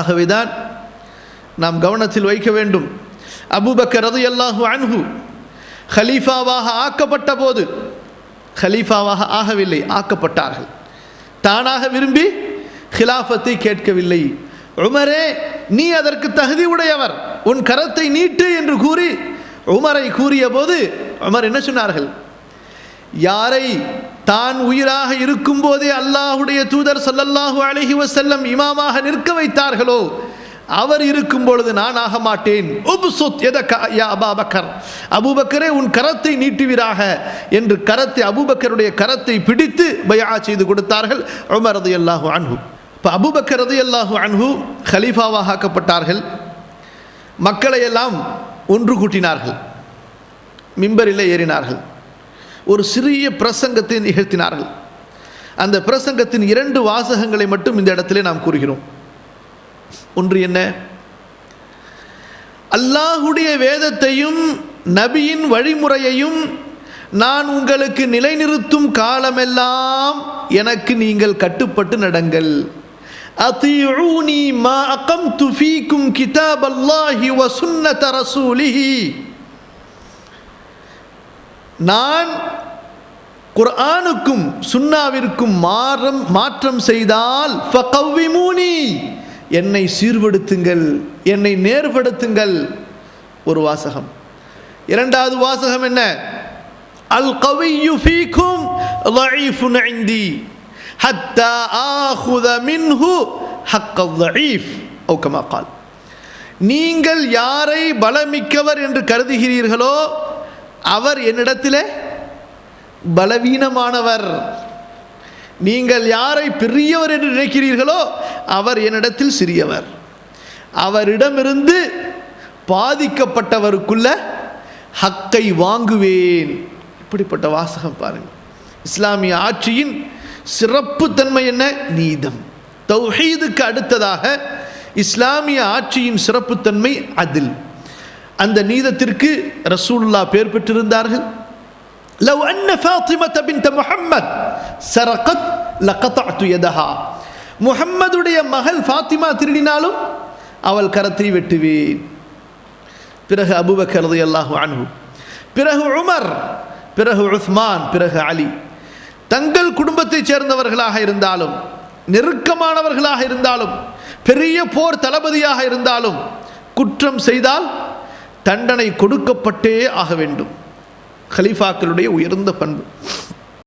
ஆகவேதான் நாம் கவனத்தில் வைக்க வேண்டும். அபூபக்கர் எல்லாஹு அன்ஹு ஹலீஃபாவாக ஆக்கப்பட்ட போது ஹலீஃபாவாக ஆகவில்லை ஆக்கப்பட்டார்கள். தானாக விரும்பி ஹிலாஃபத்தை கேட்கவில்லை. உமரே நீ அதற்கு தகுதி உடையவர் உன் கரத்தை நீட்டு என்று கூறி உமரை கூறிய போது உமர் என்ன சொன்னார்கள்? யாரை தான் உயிராக இருக்கும் போதே அல்லாஹுடைய தூதர் சொல்லல்லாஹு அலைஹி செல்லம் இமாமாக நிற்க வைத்தார்களோ? அவர் இருக்கும் பொழுது நான் ஆக மாட்டேன். உப்சுத் யா அபாபக்கர்? அபூபக்கரே உன் கரத்தை நீட்டுவீராக என்று கரத்தை அபூபக்கருடைய கரத்தை பிடித்து பயா செய்து கொடுத்தார்கள் உமரது அல்லாஹு அன்ஹு. இப்போ அபூபக்கர் ரதியல்லாஹு அன்ஹு ஹலீஃபாவாக ஆக்கப்பட்டார்கள். மக்களை எல்லாம் ஒன்று கூட்டினார்கள். மிம்பரில் ஏறினார்கள். ஒரு சிறிய பிரசங்கத்தை நிகழ்த்தினார்கள். அந்த பிரசங்கத்தின் இரண்டு வாசகங்களை மட்டும் இந்த இடத்திலே நாம் கூறுகிறோம். ஒன்று என்ன? அல்லாஹுடைய வேதத்தையும் நபியின் வழிமுறையையும் நான் உங்களுக்கு நிலைநிறுத்தும் காலமெல்லாம் எனக்கு நீங்கள் கட்டுப்பட்டு நடங்கள். அத்தியூனி மா அகம் ஃபீக்கும் கிதாப் அல்லாஹி வ சுன்னத ரசூலிஹி. நான் குர்ஆனுக்கும் சுன்னாவிற்கும் மாறம் மாற்றம் செய்தால் ஃபகவ்விமூனி என்னை சீர்படுத்துங்கள் என்னை நேர்படுத்துங்கள் ஒரு வாசகம் இரண்டாவது வாசகம் என்ன அல் கவியு ஃபீக்கும் ضعيفٌ عندي حتى آخذ منه حق الضعيف أو كما قال நீங்கள் யாரை பலமிக்கவர் என்று கருதுகிறீர்களோ அவர் என்னிடத்திலே பலவீனமானவர். நீங்கள் யாரை பெரியவர் என்று நினைக்கிறீர்களோ அவர் என்னிடத்தில் சிறியவர். அவரிடமிருந்து பாதிக்கப்பட்டவருக்குள்ள ஹக்கை வாங்குவேன். இப்படிப்பட்ட வாசகம் பாருங்கள். இஸ்லாமிய ஆட்சியின் சிறப்பு தன்மை என்ன? நீதம். தௌஹீதுக்கு அடுத்ததாக இஸ்லாமிய ஆட்சியின் சிறப்புத்தன்மை அதில். அந்த நீதத்திற்கு ரசூல்லா பேர் பெற்றிருந்தார்கள். لو أن فاطمة بنت محمد سرقت لقطعت يدها முஹம்மதுடைய மகள் ஃபாத்திமா திருடினாலும் அவள் கரத்தை வெட்டுவேன் பிறகு அபுபக்கர் ரலியல்லாஹு அன்ஹு பிறகு உமர் பிறகு உஸ்மான் பிறகு அலி தங்கள் குடும்பத்தைச் சேர்ந்தவர்களாக இருந்தாலும் நெருக்கமானவர்களாக இருந்தாலும் பெரிய போர் தளபதியாக இருந்தாலும் குற்றம் செய்தால் தண்டனை கொடுக்கப்பட்டே ஆக வேண்டும் ஹலீஃபாக்களுடைய உயர்ந்த பண்பு